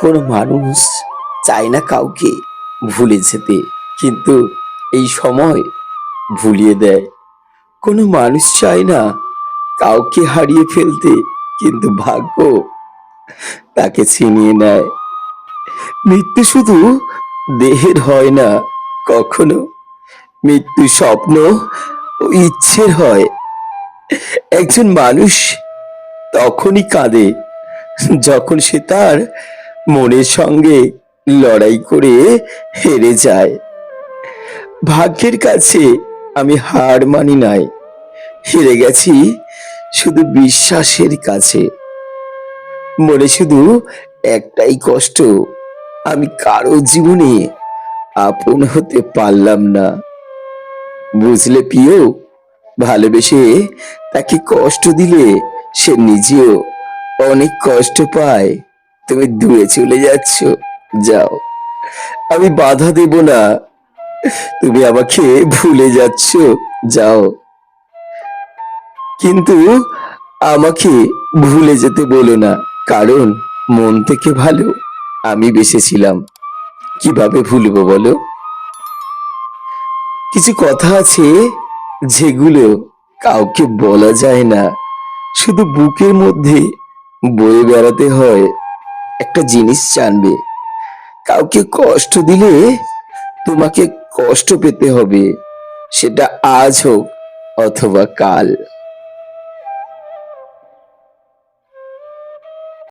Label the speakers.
Speaker 1: কোনো মানুষ চায় না কাউকে ভুলে যেতে। কিন্তু এই সময় ভুলিয়ে দেয়। কোনো মানুষ চায় না কাউকে হারিয়ে ফেলতে, কিন্তু ভাগ্য তাকে ছিনিয়ে নেয়। মৃত্যু শুধু দেহের হয় না, কখনো মৃত্যু স্বপ্ন ও ইচ্ছের হয়। একজন মানুষ তখনই কাঁদে, যখন সে তার মনের সঙ্গে লড়াই করে হেরে যায়। ভাগ্যের কাছে আমি হার মানি নাই। হেরে গেছি শুধু বিশ্বাসের কাছে। মনে শুধু একটাই কষ্ট, আমি কারও জীবনে আপন হতে পারলাম না। বুঝলে প্রিয়, ভালোবেসে তাকে কষ্ট দিলে সে নিজেও অনেক কষ্ট পায়। তুমি দূরে চলে যাচ্ছ। যাও। আমি বাধা দেব না। তুমি আমাকে ভুলে যাচ্ছ। যাও। কিন্তু আমাকে ভুলে যেতে বলো না, কারণ মন থেকে ভালো আমি বেসেছিলাম কীভাবে ভুলবো বলো? কিছু কথা আছে যেগুলো কাউকে বলা যায় না। শুধু বুকের মধ্যে বয়ে বেড়াতে হয়। একটা জিনিস জানবে। কাউকে কষ্ট দিলে তোমাকে কষ্ট পেতে হবে। সেটা আজ হোক অথবা কাল।